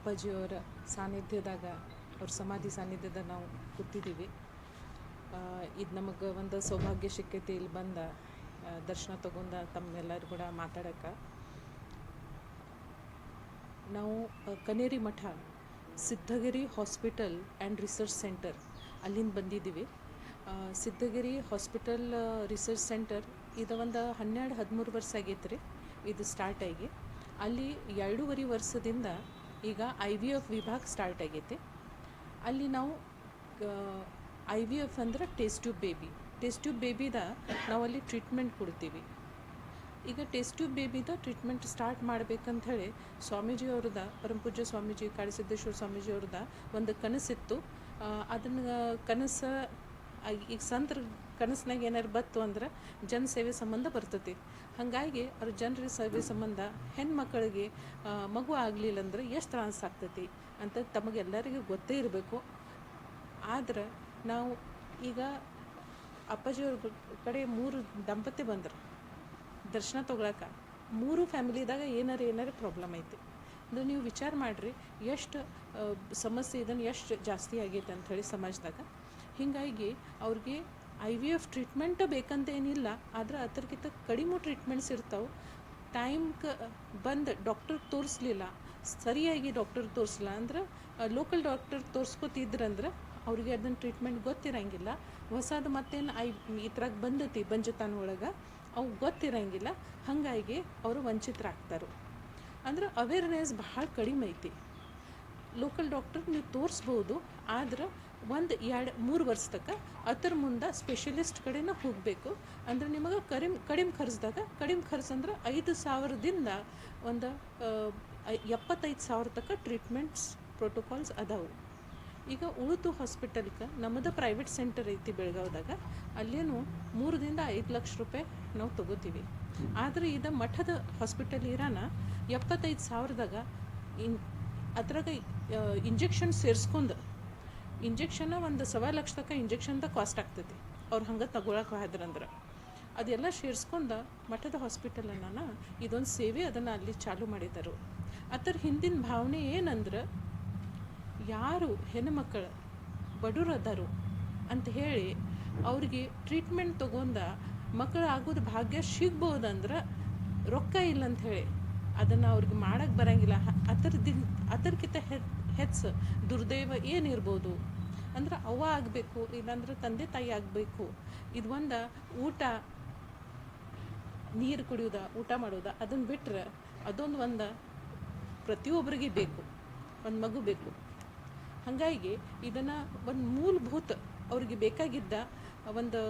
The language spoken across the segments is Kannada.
ಅಪ್ಪಾಜಿಯವರ ಸಾನ್ನಿಧ್ಯದಾಗ, ಅವ್ರ ಸಮಾಧಿ ಸಾನ್ನಿಧ್ಯದಾಗ ನಾವು ಕೂತಿದ್ದೀವಿ. ಇದು ನಮಗೆ ಒಂದು ಸೌಭಾಗ್ಯ ಸಿಕ್ಕೈತಿ ಇಲ್ಲಿ ಬಂದ ದರ್ಶನ ತಗೊಂಡ ತಮ್ಮೆಲ್ಲರೂ ಕೂಡ ಮಾತಾಡಕ್ಕೆ ನಾವು Kaneri Math, Siddhagiri hospital and research centre ಅಲ್ಲಿಂದ ಬಂದಿದ್ದೀವಿ. ಸಿದ್ಧಗಿರಿ ಹಾಸ್ಪಿಟಲ್ ರಿಸರ್ಚ್ ಸೆಂಟರ್ ಇದು ಒಂದು ಹನ್ನೆರಡು ಹದಿಮೂರು ವರ್ಷ ಆಗೈತೆ ರೀ ಇದು ಸ್ಟಾರ್ಟ್ ಆಗಿ. ಅಲ್ಲಿ ಎರಡೂವರೆ ವರ್ಷದಿಂದ ಈಗ ಐ ವಿ ಎಫ್ ವಿಭಾಗ ಸ್ಟಾರ್ಟ್ ಆಗೈತೆ. ಅಲ್ಲಿ ನಾವು ಐ ವಿ ಎಫ್ ಅಂದ್ರೆ test tube baby test tube ಬೇಬಿದ ನಾವು ಅಲ್ಲಿ ಟ್ರೀಟ್ಮೆಂಟ್ ಕೊಡ್ತೀವಿ. ಈಗ ಟೆಸ್ಟ್ ಟ್ಯೂಬ್ ಬೇಬಿದ ಟ್ರೀಟ್ಮೆಂಟ್ ಸ್ಟಾರ್ಟ್ ಮಾಡಬೇಕಂತ ಹೇಳಿ ಸ್ವಾಮೀಜಿ ಅವ್ರದ ಪರಮಪೂಜ್ಯ ಸ್ವಾಮೀಜಿ, ಕಾಳಿಸಿದ್ದೇಶ್ವರ ಸ್ವಾಮೀಜಿ ಅವ್ರದ ಒಂದು ಕನಸಿತ್ತು. ಅದನ್ನು ಕನಸು ಈಗ ಸಂತ್ರ ಕನಸಿನಾಗ ಏನಾರು ಬತ್ತು ಅಂದ್ರೆ ಜನ ಸೇವೆ ಸಂಬಂಧ ಬರ್ತೈತಿ. ಹಾಗಾಗಿ ಅವ್ರ ಜನರ ಸೇವೆ ಸಂಬಂಧ ಹೆಣ್ಮಕ್ಳಿಗೆ ಮಕ್ಕಳಿಗೆ ಮಗು ಆಗಲಿಲ್ಲ ಅಂದ್ರೆ ಎಷ್ಟು ತ್ರಾಸ ಆಗ್ತೈತಿ ಅಂತ ತಮಗೆಲ್ಲರಿಗೂ ಗೊತ್ತೇ ಇರಬೇಕು. ಆದ್ರೆ ನಾವು ಈಗ ಅಪ್ಪಾಜಿಯವ್ರ ಕಡೆ ಮೂರು ದಂಪತಿ ಬಂದರು. ದರ್ಶನ ತೊಗೊಳಕ್ಕೆ ಮೂರು ಫ್ಯಾಮಿಲಿದಾಗ ಏನಾರು ಏನಾರು ಪ್ರಾಬ್ಲಮ್ ಐತಿ. ಅಂದ್ರೆ ನೀವು ವಿಚಾರ ಮಾಡಿರಿ, ಎಷ್ಟು ಸಮಸ್ಯೆ ಇದನ್ನು ಎಷ್ಟು ಜಾಸ್ತಿ ಆಗೈತೆ ಅಂಥೇಳಿ ಸಮಾಜದಾಗ. ಹೀಗಾಗಿ ಅವ್ರಿಗೆ ಐ ವಿ ಎಫ್ ಟ್ರೀಟ್ಮೆಂಟ್ ಬೇಕಂತ ಏನಿಲ್ಲ ಆದ್ರೆ ಅದಕ್ಕಿಂತ ಕಡಿಮೆ ಟ್ರೀಟ್ಮೆಂಟ್ಸ್ ಇರ್ತಾವೆ. ಟೈಮ್ಗೆ ಬಂದು ಡಾಕ್ಟರ್ ತೋರಿಸ್ಲಿಲ್ಲ, ಸರಿಯಾಗಿ ಡಾಕ್ಟರ್ ತೋರಿಸಲ್ಲ ಅಂದ್ರೆ ಲೋಕಲ್ ಡಾಕ್ಟರ್ ತೋರಿಸ್ಕೊತಿದ್ರಂದ್ರೆ ಅವ್ರಿಗೆ ಅದನ್ನ ಟ್ರೀಟ್ಮೆಂಟ್ ಗೊತ್ತಿರಂಗಿಲ್ಲ. ಹೊಸದು ಮತ್ತೇನು ಐ, ಈ ಥರ ಬಂದತಿ ಬಂಜತಾನ ಒಳಗೆ, ಅವು ಗೊತ್ತಿರಂಗಿಲ್ಲ. ಹಾಗಾಗಿ ಅವರು ವಂಚಿತರಾಗ್ತಾರೆ. ಅಂದ್ರೆ ಅವೇರ್ನೆಸ್ ಭಾಳ ಕಡಿಮೆ ಐತಿ. ಲೋಕಲ್ ಡಾಕ್ಟರ್ ನೀವು ತೋರಿಸ್ಬೋದು, ಆದ್ರೆ ಒಂದು ಎರಡು, ಮೂರು ವರ್ಷ ತನಕ ಅದ್ರ ಮುಂದೆ ಸ್ಪೆಷಲಿಸ್ಟ್ ಕಡೆನ ಹೋಗಬೇಕು. ಅಂದ್ರೆ ನಿಮಗೆ ಕಡಿಮೆ ಕಡಿಮೆ ಖರ್ಚ್ದಾಗ, ಕಡಿಮೆ ಖರ್ಚು ಅಂದ್ರೆ ಐದು ಸಾವಿರದಿಂದ ಒಂದು ಎಪ್ಪತ್ತೈದು ಸಾವಿರ ತಕ್ಕ ಟ್ರೀಟ್ಮೆಂಟ್ಸ್ ಪ್ರೋಟೋಕಾಲ್ಸ್ ಅದಾವು. ಈಗ ಉಳಿದು ಹಾಸ್ಪಿಟಲ್ಗೆ ನಮ್ಮದು ಪ್ರೈವೇಟ್ ಸೆಂಟರ್ ಐತಿ ಬೆಳಗಾವ್ದಾಗ. ಅಲ್ಲೇನು ಮೂರರಿಂದ ಐದು ಲಕ್ಷ ರೂಪಾಯಿ ನಾವು ತಗೋತೀವಿ. ಆದರೆ ಇದು ಮಠದ ಹಾಸ್ಪಿಟಲ್ ಇರಾನ ಎಪ್ಪತ್ತೈದು ಸಾವಿರದಾಗ ಇನ್, ಅದ್ರಾಗ ಇಂಜೆಕ್ಷನ್ ಸೇರಿಸ್ಕೊಂಡು ಇಂಜೆಕ್ಷನ್ ಒಂದು ಸವಾ ಲಕ್ಷ ತನಕ ಇಂಜೆಕ್ಷನ್ದ ಕಾಸ್ಟ್ ಆಗ್ತೈತಿ. ಅವ್ರು ಹಂಗೆ ತಗೊಳಕ್ಕೆ ಹೋದ್ರಂದ್ರೆ ಅದೆಲ್ಲ ಸೇರಿಸ್ಕೊಂಡು ಮಠದ ಹಾಸ್ಪಿಟಲನ್ನು ಇದೊಂದು ಸೇವೆ ಅದನ್ನು ಅಲ್ಲಿ ಚಾಲು ಮಾಡಿದರು. ಅದರ ಹಿಂದಿನ ಭಾವನೆ ಏನಂದ್ರೆ, ಯಾರು ಹೆಣ್ಣುಮಕ್ಕಳು ಬಡವರು ಅದಾರು ಅಂತ ಹೇಳಿ ಅವ್ರಿಗೆ ಟ್ರೀಟ್ಮೆಂಟ್ ತಗೊಂಡ ಮಕ್ಕಳು ಆಗೋದು ಭಾಗ್ಯ ಸಿಗ್ಬೋದಂದ್ರೆ ರೊಕ್ಕ ಇಲ್ಲ ಅಂತ ಹೇಳಿ. ಅದನ್ನು ಅವ್ರಿಗೆ ಮಾಡಕ್ಕೆ ಬರಂಗಿಲ್ಲ. ಅದರದಿಂದ ಅದಕ್ಕಿಂತ ಹೆಚ್ಚು ದುರ್ದೈವ ಏನಿರ್ಬೋದು ಅಂದ್ರೆ ಅವ್ವ ಆಗಬೇಕು, ಇಲ್ಲಾಂದ್ರೆ ತಂದೆ ತಾಯಿ ಆಗಬೇಕು. ಇದು ಒಂದು ಊಟ, ನೀರು ಕುಡಿಯೋದ, ಊಟ ಮಾಡೋದ ಅದನ್ನು ಬಿಟ್ಟರೆ ಅದೊಂದು ಒಂದು ಪ್ರತಿಯೊಬ್ಬರಿಗೆ ಬೇಕು, ಒಂದು ಮಗು ಬೇಕು. ಹಾಗಾಗಿ ಇದನ್ನು ಒಂದು ಮೂಲಭೂತ ಅವ್ರಿಗೆ ಬೇಕಾಗಿದ್ದ ಒಂದು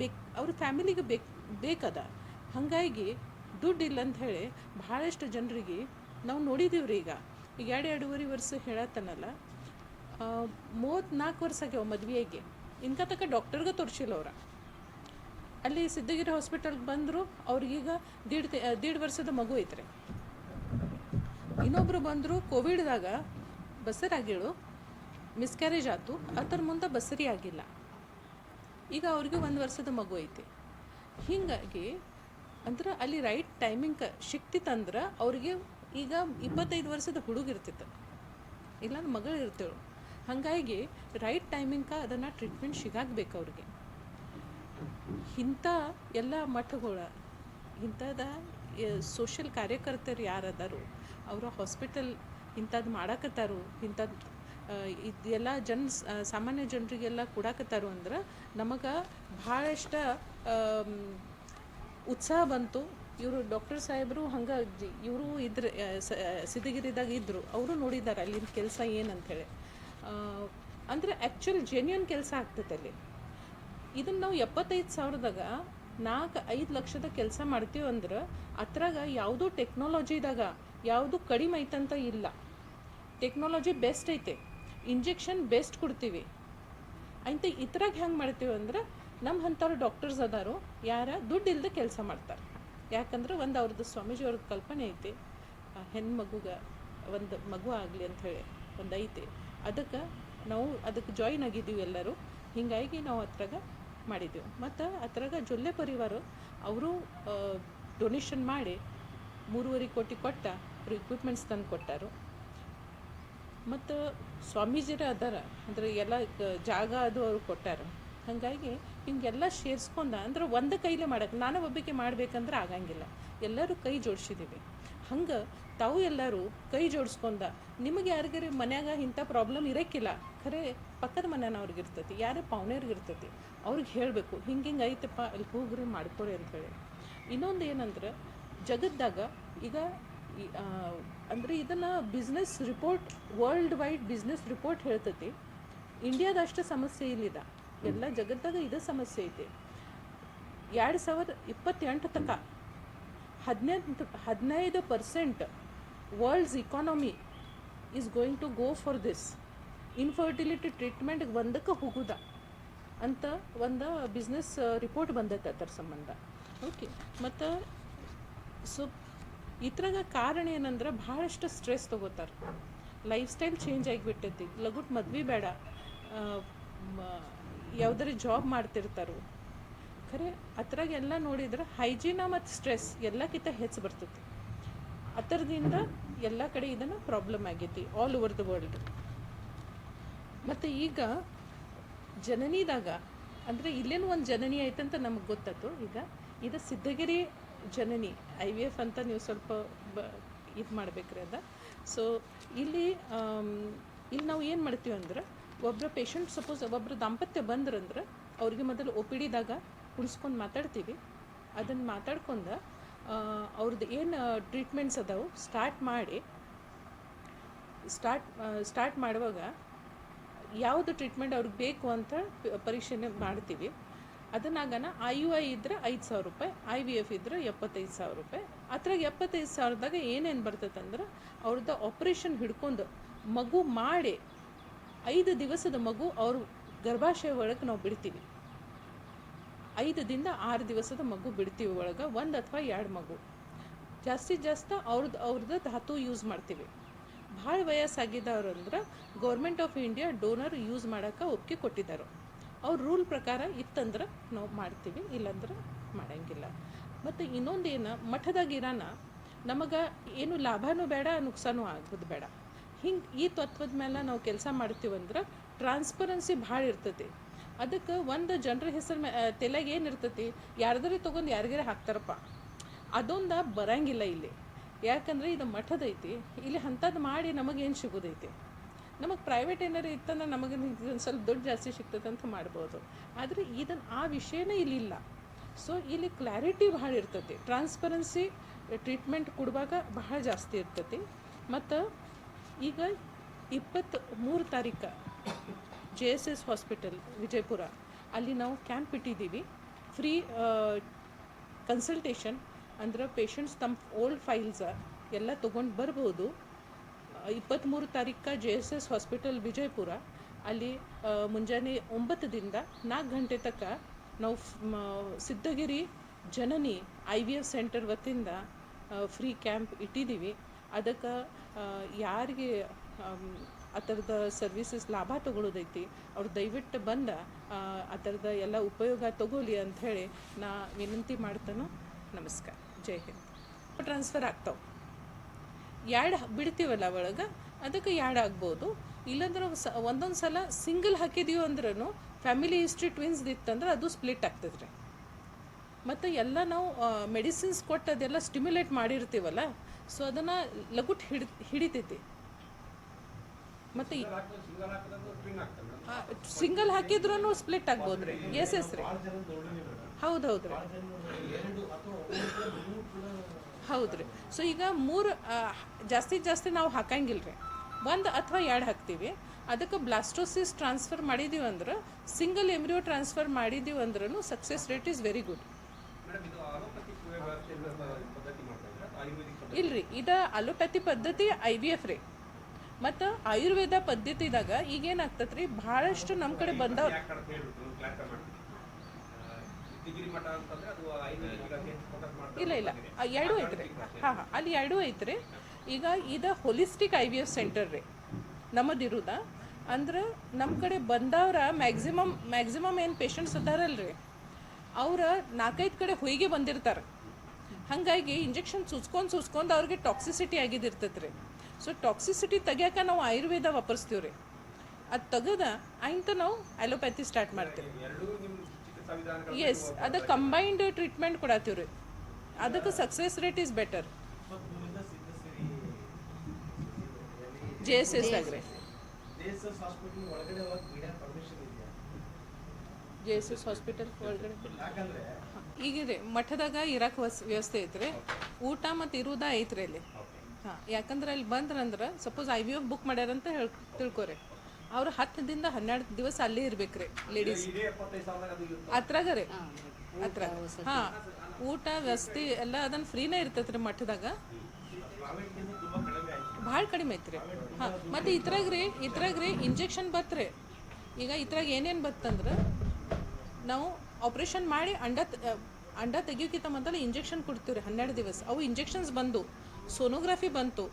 ಬೇಕು, ಅವ್ರ ಫ್ಯಾಮಿಲಿಗೆ ಬೇಕು, ಬೇಕದ. ಹಾಗಾಗಿ ದುಡ್ಡು ಇಲ್ಲ ಅಂತ ಹೇಳಿ ಭಾಳಷ್ಟು ಜನರಿಗೆ ನಾವು ನೋಡಿದ್ದೀವಿ ರೀ ಈಗ. ಈಗ ಎರಡು ಎರಡೂವರೆ ವರ್ಷ ಹೇಳತ್ತನಲ್ಲ. ಮೂವತ್ತ್ನಾಲ್ಕು ವರ್ಷ ಆಗ್ಯಾವ ಮದುವೆಗೆ ಇನ್ಕ ತಕ್ಕ ಡಾಕ್ಟರ್ಗೆ ತೋರಿಸಿಲ್ಲ ಅವ್ರ. ಅಲ್ಲಿ ಸಿದ್ಧಗಿರಿ ಹಾಸ್ಪಿಟಲ್ಗೆ ಬಂದರು, ಅವ್ರಿಗೀಗ ದೀಡ್ ದೀಡ್ ವರ್ಷದ ಮಗು ಐತ್ರಿ. ಇನ್ನೊಬ್ಬರು ಬಂದರು ಕೋವಿಡ್ದಾಗ ಬಸರಾಗಿಳು ಮಿಸ್ಕ್ಯಾರೇಜ್ ಆಯ್ತು ಅದರ ಮುಂದೆ ಬಸರಿ ಆಗಿಲ್ಲ. ಈಗ ಅವ್ರಿಗೆ ಒಂದು ವರ್ಷದ ಮಗು ಐತಿ. ಹೀಗಾಗಿ ಅಂದ್ರೆ ಅಲ್ಲಿ ರೈಟ್ ಟೈಮಿಂಗ್ ಸಿಕ್ತಿತ್ತಂದ್ರೆ ಅವ್ರಿಗೆ ಈಗ ಇಪ್ಪತ್ತೈದು ವರ್ಷದ ಹುಡುಗ ಇರ್ತಿತ್ತು. ಇಲ್ಲ ಮಗಳು ಇರ್ತೇಳು ಹಾಗಾಗಿ ರೈಟ್ ಟೈಮಿಂಗ್ ಅದನ್ನು ಟ್ರೀಟ್ಮೆಂಟ್ ಸಿಗಾಕ್ಬೇಕು ಅವ್ರಿಗೆ. ಇಂಥ ಎಲ್ಲ ಮಠಗಳ, ಇಂಥದ ಸೋಷಿಯಲ್ ಕಾರ್ಯಕರ್ತರು ಯಾರು ಅದಾರು ಅವರ ಹಾಸ್ಪಿಟಲ್ ಇಂಥದ್ದು ಮಾಡಾಕತ್ತಾರು ಇಂಥದ್ದು ಇದೆಲ್ಲ ಜನ ಸಾಮಾನ್ಯ ಜನರಿಗೆಲ್ಲ ಕೊಡಾಕತ್ತಾರು ಅಂದ್ರೆ ನಮಗೆ ಭಾಳಷ್ಟು ಉತ್ಸಾಹ ಬಂತು. ಇವರು ಡಾಕ್ಟರ್ ಸಾಹೇಬರು ಹಂಗೆ ಇವರು ಇದ್ರ ಸಿದ್ಧಗಿರಿದಾಗ ಇದ್ದರು ಅವರು ನೋಡಿದ್ದಾರೆ ಅಲ್ಲಿನ ಕೆಲಸ ಏನಂಥೇಳಿ ಅಂದರೆ ಆ್ಯಕ್ಚುಲ್ ಜೆನ್ಯೂನ್ ಕೆಲಸ ಆಗ್ತದೆ ಅಲ್ಲಿ. ಇದನ್ನು ನಾವು ಎಪ್ಪತ್ತೈದು ಸಾವಿರದಾಗ ನಾಲ್ಕು ಐದು ಲಕ್ಷದ ಕೆಲಸ ಮಾಡ್ತೀವಿ ಅಂದ್ರೆ ಅದ್ರಾಗ ಯಾವುದೂ ಟೆಕ್ನಾಲಜಿದಾಗ ಯಾವುದು ಕಡಿಮೆ ಐತಂತ ಇಲ್ಲ. ಟೆಕ್ನಾಲಜಿ ಬೆಸ್ಟ್ ಐತೆ. ಇಂಜೆಕ್ಷನ್ ಬೆಸ್ಟ್ ಕೊಡ್ತೀವಿ. ಅಂತ ಇದ್ರಾಗ ಹೆಂಗೆ ಮಾಡ್ತೀವಿ ಅಂದ್ರೆ ನಮ್ಮ ಅಂಥವ್ರು ಡಾಕ್ಟರ್ಸ್ ಅದಾರು, ಯಾರ ದುಡ್ಡು ಇಲ್ಲದೆ ಕೆಲಸ ಮಾಡ್ತಾರೆ. ಯಾಕಂದ್ರೆ ಒಂದು ಅವ್ರದ್ದು ಸ್ವಾಮೀಜಿ ಅವ್ರದ್ದು ಕಲ್ಪನೆ ಐತಿ. ಹೆಣ್ಣು ಮಗುಗ ಒಂದು ಮಗು ಆಗಲಿ ಹೇಳಿ ಒಂದು ಐತಿ. ಅದಕ್ಕೆ ನಾವು ಅದಕ್ಕೆ ಜಾಯಿನ್ ಆಗಿದ್ದೀವಿ ಎಲ್ಲರೂ. ಹೀಗಾಗಿ ನಾವು ಅದ್ರಾಗ ಮಾಡಿದ್ದೀವಿ. ಮತ್ತು ಅದ್ರಾಗ ಜೊಲ್ಲೆ ಪರಿವಾರ, ಅವರು ಡೊನೇಷನ್ ಮಾಡಿ ಮೂರುವರೆ ಕೋಟಿ ಕೊಟ್ಟ ಅವ್ರು ಇಕ್ವಿಪ್ಮೆಂಟ್ಸ್ ತಂದು ಕೊಟ್ಟರು. ಮತ್ತು ಸ್ವಾಮೀಜಿರ ಅದಾರ. ಅಂದ್ರೆ ಎಲ್ಲ ಜಾಗ ಅದು ಅವರು ಕೊಟ್ಟಾರ. ಹಾಗಾಗಿ ಹಿಂಗೆಲ್ಲ ಸೇರಿಸ್ಕೊಂಡ ಅಂದ್ರೆ ಒಂದು ಕೈಲೇ ಮಾಡಕ್ಕೆ ನಾನು ಒಬ್ಬಕ್ಕೆ ಮಾಡ್ಬೇಕಂದ್ರೆ ಆಗಂಗಿಲ್ಲ. ಎಲ್ಲರೂ ಕೈ ಜೋಡಿಸಿದ್ದೀವಿ ಹಂಗೆ ತಾವು ಎಲ್ಲರೂ ಕೈ ಜೋಡಿಸ್ಕೊಂಡ, ನಿಮಗೆ ಯಾರಿಗಾರ ಮನ್ಯಾಗ ಇಂಥ ಪ್ರಾಬ್ಲಮ್ ಇರೋಕ್ಕಿಲ್ಲ ಖರೆ ಪಕ್ಕದ ಮನೆಯವ್ರಿಗೆ ಇರ್ತೈತಿ, ಯಾರೇ ಪಾವ್ನೆಯವ್ರಿಗೆ ಇರ್ತೈತಿ, ಅವ್ರಿಗೆ ಹೇಳಬೇಕು, ಹಿಂಗೆ ಹಿಂಗೆ ಐತಪ್ಪ, ಅಲ್ಲಿ ಹೋಗ್ರಿ ಮಾಡ್ಕೊಳಿ ಅಂತೇಳಿ ಇನ್ನೊಂದು ಏನಂದ್ರೆ ಜಗತ್ತಾಗ ಈಗ ಅಂದರೆ ಇದನ್ನು business report world wide business report ಹೇಳ್ತೈತಿ ಇಂಡಿಯಾದಷ್ಟು ಸಮಸ್ಯೆ ಇಲ್ಲಿದ. ಎಲ್ಲ ಜಗತ್ತಾಗ ಇದು ಸಮಸ್ಯೆ ಐತಿ. ಎರಡು ಸಾವಿರದ ಇಪ್ಪತ್ತೆಂಟು ತನಕ ಹದಿನೆಂಟು, ಹದಿನೈದು percent world's economy is going to go for this infertility treatment ಒಂದಕ್ಕೆ ಹೋಗುದ ಅಂತ ಒಂದು ಬಿಸ್ನೆಸ್ ರಿಪೋರ್ಟ್ ಬಂದೈತೆ ಅದರ ಸಂಬಂಧ. ಓಕೆ ಮತ್ತು ಸೊ ಇದ್ರಾಗ ಕಾರಣ ಏನಂದ್ರೆ ಭಾಳಷ್ಟು ಸ್ಟ್ರೆಸ್ ತೊಗೋತಾರೆ. ಲೈಫ್ ಸ್ಟೈಲ್ ಚೇಂಜ್ ಆಗಿಬಿಟ್ಟೈತಿ. ಲಗುಟ್ ಮದ್ವೆ ಬೇಡ. ಯಾವ್ದಾರ ಜಾಬ್ ಮಾಡ್ತಿರ್ತಾರೋ. ಖರೆ, ಅದ್ರಾಗ ಎಲ್ಲ ನೋಡಿದ್ರೆ ಹೈಜೀನ ಮತ್ತು ಸ್ಟ್ರೆಸ್ ಎಲ್ಲಕ್ಕಿಂತ ಹೆಚ್ಚು ಬರ್ತೈತಿ. ಅದರದಿಂದ ಎಲ್ಲ ಕಡೆ ಇದನ್ನು ಪ್ರಾಬ್ಲಮ್ ಆಗೈತಿ ಆಲ್ ಓವರ್ ದ ವರ್ಲ್ಡ್ ಮತ್ತು ಈಗ ಜನನಿದಾಗ, ಅಂದರೆ ಇಲ್ಲೇನು ಒಂದು ಜನನಿ ಐತಂತ ನಮಗೆ ಗೊತ್ತಾಯ್ತು ಈಗ ಇದು Siddhagiri Janani I V F ಅಂತ ನೀವು ಸ್ವಲ್ಪ ಬ, ಇದು ಮಾಡ್ಬೇಕ್ರಿ ಅದ. ಸೊ ಇಲ್ಲಿ ಇಲ್ಲಿ ನಾವು ಏನು ಮಾಡ್ತೀವಿ ಅಂದ್ರೆ ಒಬ್ಬರ ಪೇಷಂಟ್ ಸಪೋಸ್ ಒಬ್ಬರು ದಾಂಪತ್ಯ ಬಂದ್ರಂದ್ರೆ, ಅವ್ರಿಗೆ ಮೊದಲು ಒ ಪಿ ಡಿದಾಗ ಕುಣಿಸ್ಕೊಂಡು ಮಾತಾಡ್ತೀವಿ. ಅದನ್ನು ಮಾತಾಡ್ಕೊಂಡು ಅವ್ರದ್ದು ಏನು ಟ್ರೀಟ್ಮೆಂಟ್ಸ್ ಅದಾವೆ ಸ್ಟಾರ್ಟ್ ಮಾಡಿ ಸ್ಟಾರ್ಟ್ ಸ್ಟಾರ್ಟ್ ಮಾಡುವಾಗ ಯಾವುದು ಟ್ರೀಟ್ಮೆಂಟ್ ಅವ್ರಿಗೆ ಬೇಕು ಅಂತ ಪರೀಕ್ಷೆನ ಮಾಡ್ತೀವಿ. ಅದನ್ನಾಗನ ಐ ಯು ಐ ಇದ್ರೆ ಐದು ಸಾವಿರ ರೂಪಾಯಿ ಐ ವಿ ಎಫ್ ಇದ್ರೆ ಎಪ್ಪತ್ತೈದು ಸಾವಿರ ರೂಪಾಯಿ. ಅದ್ರಾಗ ಎಪ್ಪತ್ತೈದು ಸಾವಿರದಾಗ ಏನೇನು ಬರ್ತೈತೆ ಅಂದ್ರೆ ಅವ್ರದ್ದು ಆಪ್ರೇಷನ್ ಹಿಡ್ಕೊಂಡು ಮಗು ಮಾಡಿ ಐದು ದಿವಸದ ಮಗು ಅವ್ರ ಗರ್ಭಾಶಯ ಒಳಗೆ ನಾವು ಬಿಡ್ತೀವಿ. ಐದು ದಿನದ ಆರು ದಿವಸದ ಮಗು ಬಿಡ್ತೀವಿ ಒಳಗೆ, ಒಂದು ಅಥವಾ ಎರಡು ಮಗು. ಜಾಸ್ತಿ ಜಾಸ್ತಿ ಅವ್ರದ್ದು ಅವ್ರದ್ದು ಧಾತು ಯೂಸ್ ಮಾಡ್ತೀವಿ. ಭಾಳ ವಯಸ್ಸಾಗಿದ್ದವ್ರು ಅಂದ್ರೆ government of India donor use ಮಾಡೋಕ್ಕೆ ಒಪ್ಪಿಗೆ ಕೊಟ್ಟಿದ್ದಾರೆ. ಅವ್ರ ರೂಲ್ ಪ್ರಕಾರ ಇತ್ತಂದ್ರೆ ನಾವು ಮಾಡ್ತೀವಿ, ಇಲ್ಲಾಂದ್ರೆ ಮಾಡೋಂಗಿಲ್ಲ. ಮತ್ತು ಇನ್ನೊಂದು ಏನು ಮಠದಾಗ ಇರಾನ, ನಮಗೆ ಏನು ಲಾಭವೂ ಬೇಡ, ನುಕ್ಸಾನು ಆಗೋದು ಬೇಡ. ಹಿಂಗೆ ಈ ತತ್ವದ ಮೇಲೆ ನಾವು ಕೆಲಸ ಮಾಡ್ತೀವಂದ್ರೆ ಟ್ರಾನ್ಸ್ಪರೆನ್ಸಿ ಭಾಳ ಇರ್ತೈತಿ. ಅದಕ್ಕೆ ಒಂದು ಜನರ ಹೆಸರು ಮೇ ತಲೆಗೆ ಏನು ಇರ್ತೈತಿ? ಯಾರ್ದಾರ ತೊಗೊಂಡು ಯಾರಿಗಾರ ಹಾಕ್ತಾರಪ್ಪ. ಅದೊಂದು ಬರಂಗಿಲ್ಲ ಇಲ್ಲಿ. ಯಾಕಂದ್ರೆ ಇದು ಮಠದೈತಿ. ಇಲ್ಲಿ ಅಂಥದ್ದು ಮಾಡಿ ನಮಗೇನು ಸಿಗೋದೈತಿ? ನಮಗೆ ಪ್ರೈವೇಟ್ ಏನಾರು ಇತ್ತಂದ್ರೆ ನಮಗೆ ಒಂದು ಸ್ವಲ್ಪ ದುಡ್ಡು ಜಾಸ್ತಿ ಸಿಗ್ತದೆ ಅಂತ ಮಾಡ್ಬೋದು. ಆದರೆ ಇದನ್ನು ಆ ವಿಷಯನೇ ಇಲ್ಲಿ ಇಲ್ಲ. ಸೊ ಇಲ್ಲಿ ಕ್ಲಾರಿಟಿ ಭಾಳ ಇರ್ತೈತಿ. ಟ್ರಾನ್ಸ್ಪರೆನ್ಸಿ ಟ್ರೀಟ್ಮೆಂಟ್ ಕೊಡುವಾಗ ಬಹಳ ಜಾಸ್ತಿ ಇರ್ತೈತಿ. ಮತ್ತು ಈಗ ಇಪ್ಪತ್ತು, ಮೂರು ತಾರೀಕು J S S hospital Vijayapura. ಅಲ್ಲಿ ನಾವು ಕ್ಯಾಂಪ್ ಇಟ್ಟಿದ್ದೀವಿ. ಫ್ರೀ ಕನ್ಸಲ್ಟೇಷನ್ ಅಂದ್ರೆ ಪೇಷಂಟ್ಸ್ ತಮ್ಮ ಓಲ್ಡ್ ಫೈಲ್ಸ ಎಲ್ಲ ತೊಗೊಂಡು ಬರ್ಬೋದು. ಇಪ್ಪತ್ತ್ಮೂರು ತಾರೀಕು J S S hospital Vijayapura. ಅಲ್ಲಿ ಮುಂಜಾನೆ ಒಂಬತ್ತರಿಂದ ನಾಲ್ಕು ಗಂಟೆ ತನಕ ನಾವು Siddhagiri Janani I V F center ವತಿಯಿಂದ ಫ್ರೀ ಕ್ಯಾಂಪ್ ಇಟ್ಟಿದ್ದೀವಿ. ಅದಕ್ಕೆ ಯಾರಿಗೆ ಆ ಥರದ ಸರ್ವಿಸಸ್ ಲಾಭ ತಗೊಳ್ಳೋದೈತಿ ಅವ್ರು ದಯವಿಟ್ಟು ಬಂದ ಆ, ಥರದ ಎಲ್ಲ ಉಪಯೋಗ ತಗೋಲಿ ಅಂಥೇಳಿ ನಾ ವಿನಂತಿ ಮಾಡ್ತಾನೋ. ನಮಸ್ಕಾರ. ಜೈ ಹಿಂದ್. ಟ್ರಾನ್ಸ್ಫರ್ ಆಗ್ತಾವೆ. ಎರಡು ಬಿಡ್ತೀವಲ್ಲ ಒಳಗೆ? ಅದಕ್ಕೆ ಎರಡು ಆಗ್ಬೋದು? ಇಲ್ಲಂದ್ರೆ ಸ ಒಂದೊಂದು ಸಲ ಸಿಂಗಲ್ ಹಾಕಿದೀವಿ ಅಂದ್ರೂ ಫ್ಯಾಮಿಲಿ ಹಿಸ್ಟ್ರಿ ಟ್ವಿನ್ಸ್ ಇತ್ತಂದ್ರೆ ಅದು ಸ್ಪ್ಲಿಟ್ ಆಗ್ತದೆ ರೀ ಮತ್ತು ಎಲ್ಲ ನಾವು ಮೆಡಿಸಿನ್ಸ್ ಕೊಟ್ಟು ಅದೆಲ್ಲ ಸ್ಟಿಮ್ಯುಲೇಟ್ ಮಾಡಿರ್ತೀವಲ್ಲ? ಸೊ ಅದನ್ನು ಲಗುಟ್ ಹಿಡಿ, ಹಿಡಿತೈತಿ. ಮತ್ತು ಸಿಂಗಲ್ ಹಾಕಿದ್ರೂ ಸ್ಪ್ಲಿಟ್ ಆಗ್ಬೋದು ರೀ ಎಸ್ ಎಸ್ ರೀ ಹೌದು ಹೌದು ರೀ. ಹೌದು ರೀ ಸೊ ಈಗ ಮೂರು ಜಾಸ್ತಿ ಜಾಸ್ತಿ ನಾವು ಹಾಕಂಗಿಲ್ಲ ರೀ ಒಂದು ಅಥವಾ ಎರಡು ಹಾಕ್ತೀವಿ. ಅದಕ್ಕೆ ಬ್ಲಾಸ್ಟೋಸಿಸ್ ಟ್ರಾನ್ಸ್ಫರ್ ಮಾಡಿದೀವಿ ಅಂದ್ರೆ ಸಿಂಗಲ್ ಎಮ್ರಿಯೋ ಟ್ರಾನ್ಸ್ಫರ್ ಮಾಡಿದೀವಿ ಅಂದ್ರೂ success rate is very good madam ಇದು ಅಲೋಪತಿ ವ್ಯವಸ್ಥೆಯಿಂದ ಪದ್ಧತಿ ಮಾಡ್ತಾ ಇದ್ರೆ ಆಯುರ್ವೇದಿಕ್ ಪದ್ಧತಿ ಇಲ್ರಿ ಇದು ಅಲೋಪತಿ ಪದ್ಧತಿ ಐ ವಿ ಎಫ್ ರೀ. ಮತ್ತು ಆಯುರ್ವೇದ ಪದ್ಧತಿದಾಗ ಈಗೇನಾಗ್ತದೆ ರೀ ಭಾಳಷ್ಟು ನಮ್ಮ ಕಡೆ ಬಂದವ. ಇಲ್ಲ ಇಲ್ಲ. ಎರಡೂ ಐತ್ರಿ. ಹಾಂ ಹಾಂ. ಅಲ್ಲಿ ಎರಡೂ ಐತ್ರಿ. ಈಗ ಇದು holistic I V F center ರೀ. ನಮ್ಮದಿರುದ ಅಂದ್ರೆ ನಮ್ಮ ಕಡೆ ಬಂದವ್ರ ಮ್ಯಾಕ್ಸಿಮಮ್ ಮ್ಯಾಕ್ಸಿಮಮ್ ಏನು ಪೇಷಂಟ್ಸ್ ಅದಾರಲ್ರಿ ಅವ್ರ ನಾಲ್ಕೈದು ಕಡೆ ಹೊಯ್ಗೆ ಬಂದಿರ್ತಾರೆ. ಹಾಗಾಗಿ ಇಂಜೆಕ್ಷನ್ ಸುಸ್ಕೊಂಡು ಸುಸ್ಕೊಂಡು ಅವ್ರಿಗೆ ಟಾಕ್ಸಿಸಿಟಿ ಆಗಿದ್ದಿರ್ತೈತೆ ರೀ ಸೊ ಟಾಕ್ಸಿಸಿಟಿ ತೆಗಿಯಾಕ ನಾವು ಆಯುರ್ವೇದ ವಾಪರಿಸ್ತೀವಿ ರೀ ಅದು ತೆಗೆದ ಆಯ್ತ ನಾವು ಅಲೋಪ್ಯಾಥಿ ಸ್ಟಾರ್ಟ್ ಮಾಡ್ತೀವಿ. ಎಸ್ ಅದು ಕಂಬೈನ್ಡ್ ಟ್ರೀಟ್ಮೆಂಟ್ ಕೊಡತ್ತೀವಿ ರೀ ಅದಕ್ಕೆ success rate is better J S S agri. J S S hospital ಒಳಗಡೆ. ಈಗ ರೀ ಮಠದಾಗ ಇರಕ್ಕೆ ವಸ್ ವ್ಯವಸ್ಥೆ ಐತ್ರಿ. ಊಟ ಮತ್ತು ಇರುವುದ ಐತ್ರಿ ಅಲ್ಲಿ. ಹಾಂ ಯಾಕಂದ್ರೆ ಅಲ್ಲಿ ಬಂದ್ರಂದ್ರೆ suppose I V F book ಮಾಡ್ಯಾರಂತ ಹೇಳ್ ತಿಳ್ಕೊರಿ. ಅವ್ರು ಹತ್ತದಿಂದ ಹನ್ನೆರಡು ದಿವಸ ಅಲ್ಲೇ ಲೇಡೀಸ್ ಇದೇ ಸಾವಿರದಾಗ ಅದು ಇರುತ್ತೆ. ಅತ್ರಾಗ ರೀ. ಅತ್ರ ಹಾಂ ಊಟ ವ್ಯವಸ್ಥೆ ಎಲ್ಲ ಅದನ್ನ ಫ್ರೀನೇ ಮಠದಾಗ ತುಂಬ ಕಡಿಮೆ ಆಯ್ತು ಭಾಳ ಕಡಿಮೆ ಐತ್ರಿ. ಹಾಂ ಮತ್ತು ಇತ್ರಾಗ ರೀ ಇತ್ರಾಗ ರೀ ಇಂಜೆಕ್ಷನ್ ಬತ್ರಿ ಈಗ ಇತ್ರಾಗ ಏನೇನು ಬತ್ತಂದ್ರೆ ನಾವು ಆಪ್ರೇಷನ್ ಮಾಡಿ ಅಂಡ ಅಂಡ ತೆಗಿಯೋಕ್ಕಿಂತ ಮೊದಲು ಇಂಜೆಕ್ಷನ್ ಕೊಡ್ತೀವಿ ರೀ ಹನ್ನೆರಡು ದಿವಸ. ಅವು ಇಂಜೆಕ್ಷನ್ಸ್ ಬಂದು ಸೋನೋಗ್ರಫಿ ಬಂತು.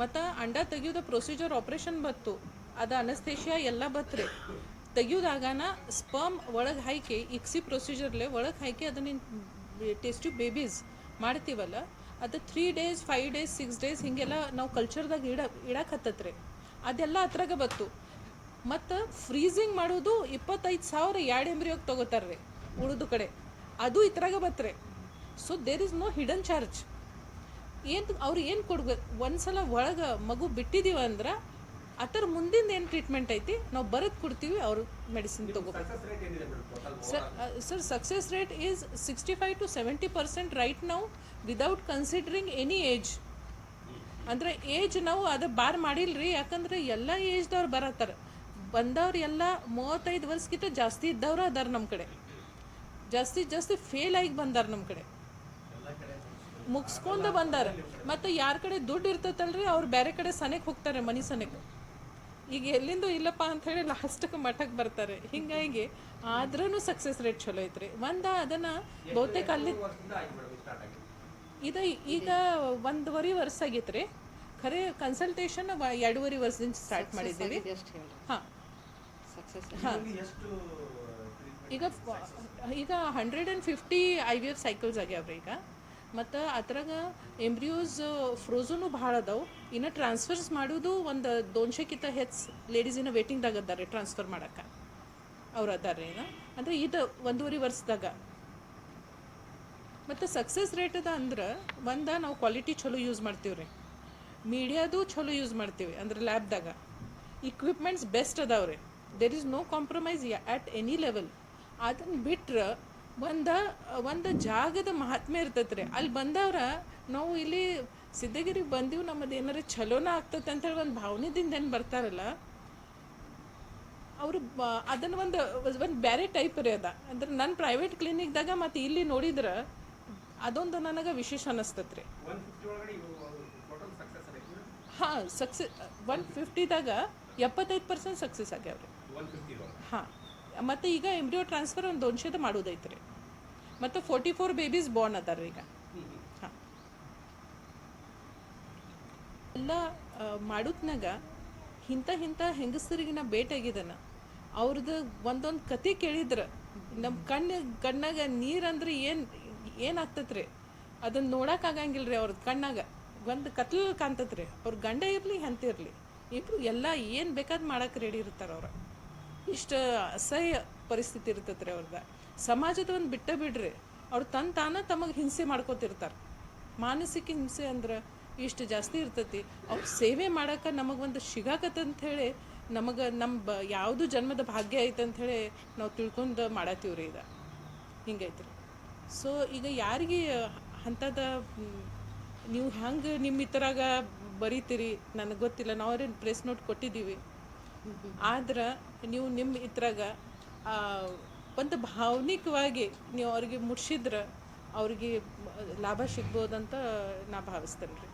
ಮತ್ತು ಅಂಡ ತೆಗಿಯೋದ ಪ್ರೊಸೀಜರ್ ಆಪ್ರೇಷನ್ ಬತ್ತು ಅದು ಅನಸ್ತೇಷಿಯಾ ಎಲ್ಲ ಬತ್ರಿ. ತೆಗಿಯೋದಾಗನ ಸ್ಪರ್ಮ್ ಒಳಗೆ ಹಾಕಿ ಇಕ್ಸಿ ಪ್ರೊಸೀಜರ್ಲೆ ಒಳಗೆ ಹಾಕಿ ಅದನ್ನ ಟೆಸ್ಟು ಬೇಬೀಸ್ ಮಾಡ್ತೀವಲ್ಲ, ಅದು three days five days six days ಹಿಂಗೆಲ್ಲ ನಾವು ಕಲ್ಚರ್ದಾಗ ಇಡ ಇಡಕ್ಕೆ ಹತ್ತತ್ರಿ. ಅದೆಲ್ಲ ಹತ್ರಾಗ ಬತ್ತು ಮತ್ತು ಫ್ರೀಸಿಂಗ್ ಮಾಡೋದು ಇಪ್ಪತ್ತೈದು ಸಾವಿರ ಎರಡು ಎಂಬ್ರಿಯೋಗಿ ತೊಗೋತಾರೆ ರೀ ಉಳಿದು ಕಡೆ. ಅದು ಇತರಾಗ ಬತ್ರೆ so there is no hidden charge ಏನು ಅವ್ರು ಏನು ಕೊಡ್ಬೇಕು ಒಂದ್ಸಲ ಒಳಗೆ ಮಗು ಬಿಟ್ಟಿದೀವ ಅಂದ್ರೆ ಅದರ ಮುಂದಿಂದ ಏನು ಟ್ರೀಟ್ಮೆಂಟ್ ಐತಿ? ನಾವು ಬರೆದು ಕೊಡ್ತೀವಿ ಅವರು ಮೆಡಿಸಿನ್ ತಗೋಬೇಕು. Sir sir success rate is sixty five to seventy percent right ನಾವು ವಿದೌಟ್ ಕನ್ಸಿಡ್ರಿಂಗ್ ಎನಿ ಏಜ್ ಅಂದ್ರೆ ಏಜ್ ನಾವು ಅದು ಬಾರ್ ಮಾಡಿಲ್ರಿ ಯಾಕಂದ್ರೆ ಎಲ್ಲ ಏಜ್ದವ್ರು ಬರತ್ತಾರ. ಬಂದವ್ರು ಎಲ್ಲ ಮೂವತ್ತೈದು ವರ್ಷಕ್ಕಿಂತ ಜಾಸ್ತಿ ಇದ್ದವ್ರು ಅದಾರ ನಮ್ಮ ಕಡೆ. ಜಾಸ್ತಿ ಜಾಸ್ತಿ ಫೇಲ್ ಆಗಿ ಬಂದಾರ ನಮ್ಮ ಕಡೆ. ಮುಗಿಸ್ಕೊಂಡ ಬಂದಾರ. ಮತ್ತು ಯಾರ ಕಡೆ ದುಡ್ಡು ಇರ್ತೈತಲ್ರಿ ಅವ್ರು ಬೇರೆ ಕಡೆ ಸನೆಗೆ ಹೋಗ್ತಾರೆ ಮನೆ ಸನೆಕ್ ಈಗ ಎಲ್ಲಿಂದ ಇಲ್ಲಪ್ಪ ಅಂತ ಹೇಳಿ ಲಾಸ್ಟ್ಗೆ ಮಠಕ್ಕೆ ಬರ್ತಾರೆ. ಹಿಂಗಾಗಿ ಆದ್ರೂ ಸಕ್ಸಸ್ ರೇಟ್ ಚಲೋ ಐತ್ರಿ. ಒಂದ ಅದನ್ನ ಬಹುತೇಕ ಅಲ್ಲಿ ಇದು ಈಗ ಒಂದೂವರೆ ವರ್ಷ ಆಗೈತ್ರಿ. ಖರೆ ಕನ್ಸಲ್ಟೇಷನ್ ಎರಡೂವರೆ ವರ್ಷದಿಂದ ಸ್ಟಾರ್ಟ್ ಮಾಡಿದ್ದೀವಿ. ಹಾಂ. ಸಕ್ಸಸ್ ಹಾಂ ಸಕ್ಸಸ್ ನಿಮ್ಗೆ ಎಷ್ಟು ಟ್ರೀಟ್ಮೆಂಟ್ ಈಗ ಈಗ hundred and fifty I V F cycles ಆಗ್ಯಾವ್ರಿ ಈಗ. ಮತ್ತು ಅದ್ರಾಗ ಎಂಬ್ರಿಯೋಸ್ ಫ್ರೋಝನು ಭಾಳ ಅದಾವೆ. ಇನ್ನು ಟ್ರಾನ್ಸ್ಫರ್ಸ್ ಮಾಡೋದು ಒಂದು ದೋನ್ಶಕ್ಕಿಂತ ಹೆಚ್ಚು ಲೇಡೀಸ್ ಇನ್ನು ವೇಟಿಂಗ್ದಾಗ ಅದಾರೆ ಟ್ರಾನ್ಸ್ಫರ್ ಮಾಡಕ್ಕೆ. ಅವ್ರು ಅದಾರೆ ಏನು ಅಂದರೆ ಇದು ಒಂದೂವರೆ ವರ್ಷದಾಗ. ಮತ್ತು ಸಕ್ಸಸ್ ರೇಟ್ ಅದ ಅಂದ್ರೆ ಒಂದು ನಾವು ಕ್ವಾಲಿಟಿ ಚಲೋ ಯೂಸ್ ಮಾಡ್ತೀವಿ ರೀ. ಮೀಡಿಯಾದು ಚಲೋ ಯೂಸ್ ಮಾಡ್ತೀವಿ ಅಂದ್ರೆ ಲ್ಯಾಬ್ದಾಗ ಇಕ್ವಿಪ್ಮೆಂಟ್ಸ್ ಬೆಸ್ಟ್ ಅದಾವ್ರಿ there is no compromise at any level ಅದನ್ನ ಬಿಟ್ರೆ ಒಂದು ಒಂದು ಜಾಗದ ಮಹಾತ್ಮೆ ಇರ್ತೈತೆ ರೀ ಅಲ್ಲಿ ಬಂದವ್ರ ನಾವು ಇಲ್ಲಿ ಸಿದ್ಧಗಿರಿಗೆ ಬಂದೀವಿ ನಮ್ಮದು ಏನಾರ ಚಲೋನ ಆಗ್ತೈತೆ ಅಂತೇಳಿ ಒಂದು ಭಾವನೆದಿಂದ ಏನು ಬರ್ತಾರಲ್ಲ ಅವರು ಅದನ್ನು ಒಂದು ಒಂದು ಬೇರೆ ಟೈಪ್ ರೀ ಅದ. ಅಂದ್ರೆ ನನ್ನ ಪ್ರೈವೇಟ್ ಕ್ಲಿನಿಕ್ದಾಗ ಮತ್ತು ಇಲ್ಲಿ ನೋಡಿದ್ರೆ ಅದೊಂದು ನನಗೆ ವಿಶೇಷ ಅನ್ನಿಸ್ತೈತೆ ರೀ ಹಾಂ ಸಕ್ಸಸ್ ಒನ್ ಫಿಫ್ಟಿದಾಗ ಎಪ್ಪತ್ತೈದು ಪರ್ಸೆಂಟ್ ಸಕ್ಸಸ್ ಆಗ್ಯಾವ್ರಿ. ಹಾಂ. ಮತ್ತು ಈಗ ಎಂಬ್ರಿಯೋ ಟ್ರಾನ್ಸ್ಫರ್ ಒಂದು ದೊನ್ಶೇದ ಮಾಡೋದೈತ್ರಿ. ಮತ್ತು ಫೋರ್ಟಿ ಫೋರ್ ಬೇಬೀಸ್ ಬಾರ್ನ್ ಅದಾರ ಈಗ. ಹಾಂ. ಎಲ್ಲ ಮಾಡೋದ್ನಾಗ ಇಂಥ ಇಂಥ ಹೆಂಗಸರಿಗೆ ನಾ ಭೇಟಿಯಾಗಿದ್ದಾನ ಅವ್ರದ್ದು ಒಂದೊಂದು ಕತೆ ಕೇಳಿದ್ರೆ. ನಮ್ಮ ಕಣ್ಣು, ಕಣ್ಣಾಗ ನೀರಂದ್ರೆ ಏನು ಏನಾಗ್ತೈತೆ ರೀ ಅದನ್ನು ನೋಡೋಕ್ಕಾಗಂಗಿಲ್ಲ ರೀ ಅವ್ರದ್ದು ಕಣ್ಣಾಗ. ಒಂದು ಕತ್ಲು ಕಾಣ್ತೈತೆ ರೀ ಅವ್ರ ಗಂಡ ಇರಲಿ ಹೆಂತ ಇರಲಿ. ಇಬ್ರು ಎಲ್ಲ ಏನು ಬೇಕಾದ್ ಮಾಡಕ್ಕೆ ರೆಡಿ ಇರ್ತಾರೆ ಅವ್ರು. ಇಷ್ಟು ಅಸಹ್ಯ ಪರಿಸ್ಥಿತಿ ಇರ್ತೈತೆ ರೀ ಅವ್ರದ. ಸಮಾಜದ ಒಂದು ಬಿಟ್ಟ ಬಿಡ್ರಿ. ಅವ್ರು ತನ್ನ ತಾನ ತಮಗೆ ಹಿಂಸೆ ಮಾಡ್ಕೋತಿರ್ತಾರೆ. ಮಾನಸಿಕ ಹಿಂಸೆ ಅಂದ್ರೆ ಇಷ್ಟು ಜಾಸ್ತಿ ಇರ್ತೈತಿ. ಅವ್ರು ಸೇವೆ ಮಾಡಕ್ಕೆ ನಮಗೊಂದು ಸಿಗಾಕತ್ತಂತ ಹೇಳಿ ನಮಗೆ ನಮ್ಮ ಬ ಯಾವುದು ಜನ್ಮದ ಭಾಗ್ಯ ಐತೆ ಅಂಥೇಳಿ ನಾವು ತಿಳ್ಕೊಂಡು ಮಾಡತ್ತೀವಿ ರೀ ಈಗ. ಹಿಂಗೈತೆ ಸೊ ಈಗ ಯಾರಿಗೆ ಅಂಥದ ನೀವು ಹೆಂಗೆ ನಿಮ್ಮ ಇತರಾಗ ಬರೀತೀರಿ? ನನಗೆ ಗೊತ್ತಿಲ್ಲ. ನಾವ್ರೇನು ಪ್ರೆಸ್ ನೋಟ್ ಕೊಟ್ಟಿದ್ದೀವಿ. ಆದ್ರೆ ನೀವು ನಿಮ್ಮ ಇದ್ರಾಗ ಒಂದು ಭಾವನಿಕವಾಗಿ ನೀವು ಅವ್ರಿಗೆ ಮುಟ್ಸಿದ್ರೆ ಅವ್ರಿಗೆ ಲಾಭ ಸಿಗ್ಬೋದಂತ ನಾ ಭಾವಿಸ್ತೇನೆ ರೀ